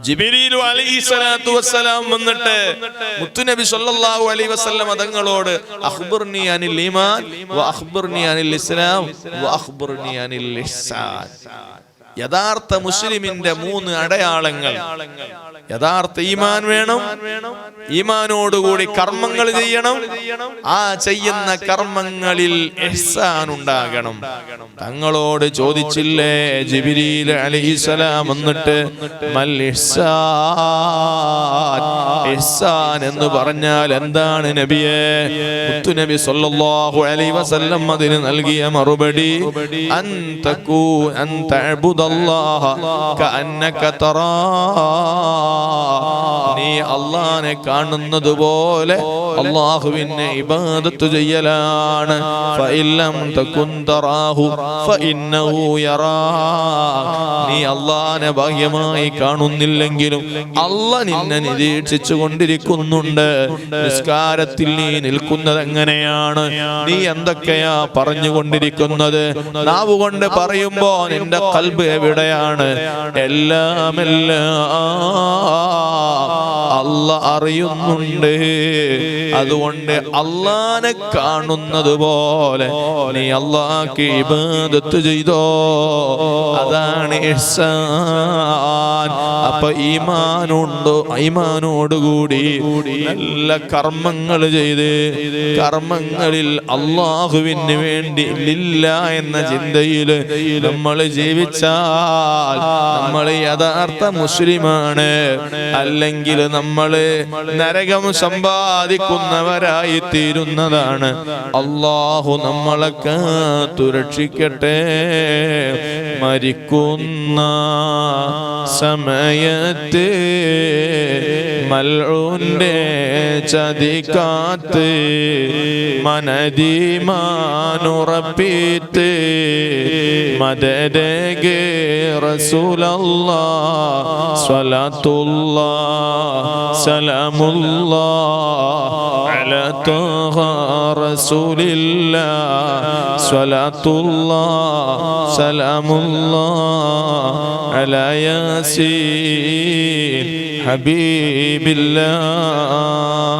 ജിബിരിലു അലൈഹിസ്സലാത്തു വസ്സലാം വന്നിട്ട് മുത്തുനബി സല്ലല്ലാഹു അലൈഹി വസല്ലം തങ്ങളോട് അഖ്ബിർനി അനിൽ ഈമാൻ വ അഖ്ബിർനി അനിൽ ഇസ്ലാം വ അഖ്ബിർനി അനിൽ ഇഹ്സാൻ യഥാർത്ഥ മുസ്ലിമിന്റെ മൂന്ന് അടയാളങ്ങൾ. യഥാർത്ഥ ഈമാൻ വേണം. ഈമാനോടുകൂടി കർമ്മങ്ങൾ ചെയ്യണം. ആ ചെയ്യുന്ന കർമ്മങ്ങളിൽ ഉണ്ടാകണം തങ്ങളോട് ചോദിച്ചില്ലേ ജിബിരിയിൽ അലൈഹിസ്സലാം വന്നിട്ട് മൽ ഇഹ്സാൻ ഇഹ്സാൻ എന്ന് പറഞ്ഞാൽ എന്താണ് നബിയെ? നബി സല്ലല്ലാഹു അലൈഹി വസല്ലം അതിന് നൽകിയ മറുപടി അൻ തകൂ അൻ തഅബുദല്ലാഹ കഅന്നക തറാ. നീ അള്ളാനെ കാണുന്നത് പോലെ അള്ളാഹുവിനെ ഇബാദത്ത് ചെയ്യലാണ്. ഫഇല്ലം തകുൻ തറാഹു ഫഇന്നഹു യറാ. നീ അള്ളാനെ ബാഹ്യമായി കാണുന്നില്ലെങ്കിലും അല്ല നിന്നെ നിരീക്ഷിച്ചു കൊണ്ടിരിക്കുന്നുണ്ട്. നിസ്കാരത്തിൽ നീ നിൽക്കുന്നത് എങ്ങനെയാണ്? നീ എന്തൊക്കെയാ പറഞ്ഞുകൊണ്ടിരിക്കുന്നത് നാവ് കൊണ്ട് പറയുമ്പോ നിന്റെ കൽബ് എവിടെയാണ്? എല്ലാമെല്ലാം എല്ലാം അല്ല അറിയുന്നുണ്ട്. അതുകൊണ്ട് അള്ളാനെ കാണുന്നത് പോലെ നീ അള്ളാക്ക് ഇബാദത്ത് ചെയ്തോ. അതാണ് അപ്പൊ ഈമാനുണ്ടോ? ഈമാനോടുകൂടി നല്ല കർമ്മങ്ങൾ ചെയ്ത് കർമ്മങ്ങളിൽ അള്ളാഹുവിന് വേണ്ടി ഇല്ല എന്ന ചിന്തയിൽ നമ്മൾ ജീവിച്ചാൽ നമ്മൾ യഥാർത്ഥ മുസ്ലിമാണ്. അല്ലെങ്കിൽ നമ്മൾ നരകം സമ്പാദിക്കുന്നവരായി തീരുന്നതാണ് അള്ളാഹു നമ്മളെ കാത്തുരക്ഷിക്കട്ടെ മരിക്കുന്ന സമയത്ത് മൽഊന്റെ ചതിക്കാത്ത് മനതിമാനുറപ്പിത്ത് മദരകെ റസൂലല്ലാ സ്വലാത്തുല്ലാ സലാമുല്ലാ على طه رسول الله صلاة الله سلام الله على ياسين حبيب الله